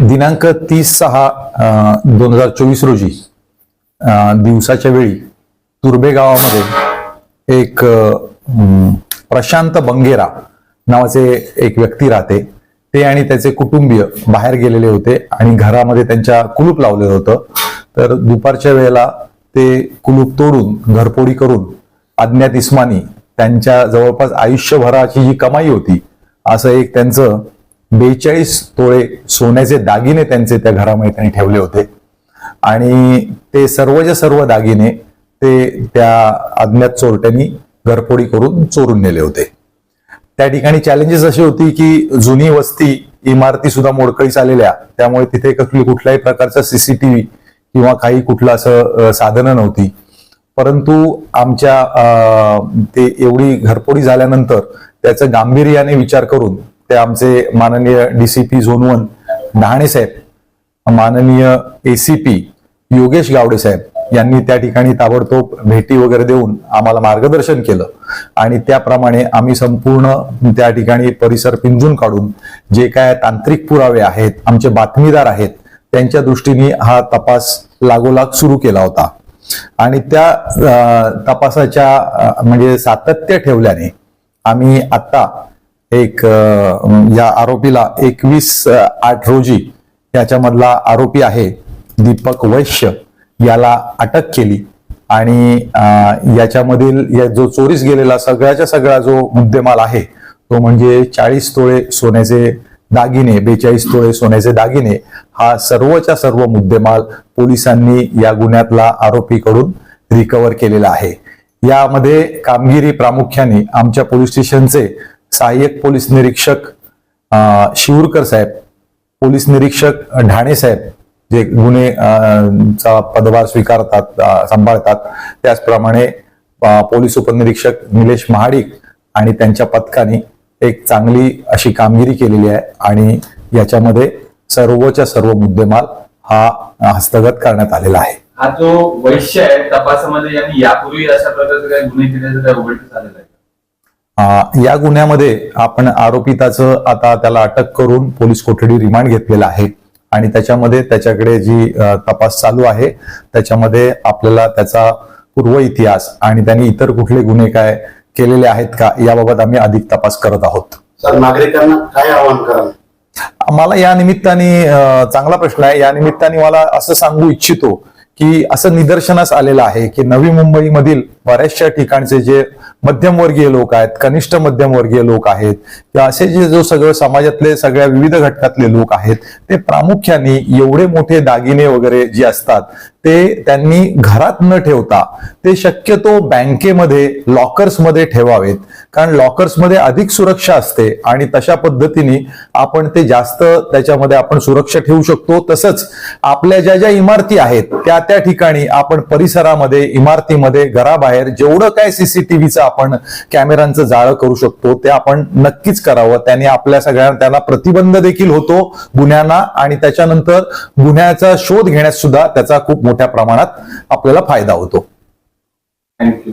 दिनांक तीस सहा दोन हजार चोवीस रोजी दिवसाच्या वेळी तुर्बे गावामध्ये एक प्रशांत बंगेरा नावाचे एक व्यक्ती राहते. ते आणि त्याचे कुटुंबीय बाहेर गेलेले होते आणि घरामध्ये त्यांच्या कुलूप लावलेलं होतं. तर दुपारच्या वेळेला ते कुलूप तोडून घरपोडी करून अज्ञात इस्मानी त्यांच्या जवळपास आयुष्यभराची जी कमाई होती. असं एक त्यांचं बेचाळीस तोळे सोन्याचे दागिने त्यांचे त्या घरामध्ये त्यांनी ठेवले होते. आणि ते सर्वच्या सर्व दागिने ते त्या अज्ञात चोरट्यांनी घरफोडी करून चोरून नेले होते. त्या ठिकाणी चॅलेंजेस अशी होती की जुनी वस्ती इमारती सुद्धा मोडकळीस आलेल्या. त्यामुळे तिथे कसली कुठल्याही प्रकारचा सीसीटीव्ही किंवा काही कुठलं असं साधनं नव्हती. परंतु आमच्या ते एवढी घरफोडी झाल्यानंतर त्याचं गांभीर्याने विचार करून ते आमचे माननीय DCP zone one Dahane saheb माननीय एसीपी योगेश गावडे साहेब यांनी त्या ठिकाणी ताबडतोब भेटी वगैरे देऊन आम्हाला मार्गदर्शन केलं. आणि त्याप्रमाणे आम्ही संपूर्ण त्या ठिकाणी परिसर पिंजून काढून जे काय तांत्रिक पुरावे आहेत आमचे बातमीदार आहेत त्यांच्या दृष्टीने हा तपास लागोलाग सुरू केला होता. आणि त्या तपासाच्या म्हणजे सातत्य ठेवल्याने आम्ही आता एक या आरोपीला एकवीस आठ रोजी याच्यामधला आरोपी आहे दीपक वैश्य. याला अटक केली आणि याच्यामधील या जो चोरीस गेलेला सगळ्याच्या सगळा जो मुद्देमाल आहे तो म्हणजे चाळीस तोळे सोन्याचे दागिने बेचाळीस तोळे सोन्याचे दागिने हा सर्वच्या सर्व मुद्देमाल पोलिसांनी या गुन्ह्यातला आरोपीकडून रिकव्हर केलेला आहे. यामध्ये कामगिरी प्रामुख्याने आमच्या पोलीस स्टेशनचे सहाय्यक पोलीस निरीक्षक अं, शिवरकर साहेब पोलीस निरीक्षक ढाणे साहेब जे गुन्हे चा पदभार स्वीकारतात सांभाळतात. त्याचप्रमाणे पोलीस उपनिरीक्षक निलेश महाडिक आणि त्यांच्या पथकाने एक चांगली अशी कामगिरी केलेली आहे आणि याच्यामध्ये सर्वच्या सर्व मुद्देमाल हा हस्तगत करण्यात आलेला आहे. हा जो वैश्य आहे तपासामध्ये यांनी यापूर्वी अशा प्रकारचे काही गुन्हे केल्याचं उघडकीस आलेलं आहे? या गुन्ह्यामध्ये आपण आरोपिताचं आता त्याला अटक करून पोलीस कोठडी रिमांड घेतलेला आहे. आणि त्याच्यामध्ये त्याच्याकडे जी तपास चालू आहे त्याच्यामध्ये आपल्याला त्याचा पूर्व इतिहास आणि त्यांनी इतर कुठले गुन्हे काय केलेले आहेत का याबाबत आम्ही अधिक तपास करत आहोत. सर नागरिकांना काय आवाहन कराल? मला या निमित्ताने चांगला प्रश्न आहे. या निमित्ताने मला असं सांगू इच्छितो की असं निदर्शनास आलेलं आहे की नवी मुंबईमधील बऱ्याचशा ठिकाणचे जे मध्यमवर्गीय लोक आहेत कनिष्ठ मध्यमवर्गीय लोक आहेत किंवा असे जे जो सगळं समाजातले सगळ्या विविध घटकातले लोक आहेत ते प्रामुख्याने एवढे मोठे दागिने वगैरे जे असतात ते त्यांनी घरात न ठेवता ते शक्यतो बँकेमध्ये लॉकर्समध्ये ठेवावेत. कारण लॉकर्समध्ये अधिक सुरक्षा असते आणि तशा पद्धतीने आपण ते जास्त त्याच्यामध्ये आपण सुरक्षा ठेवू शकतो. तसंच आपल्या ज्या ज्या इमारती आहेत त्या त्या ठिकाणी आपण परिसरामध्ये इमारतीमध्ये घराबाहेर जेवढं काय सीसीटीव्हीचं आपण कॅमेरांचं जाळं करू शकतो ते आपण नक्कीच करावं. त्याने आपल्या सगळ्यांना त्याला प्रतिबंध देखील होतो गुन्ह्यांना आणि त्याच्यानंतर गुन्ह्याचा शोध घेण्यास सुद्धा त्याचा खूप मोठ्या प्रमाणात आपल्याला फायदा होतो. थँक्यू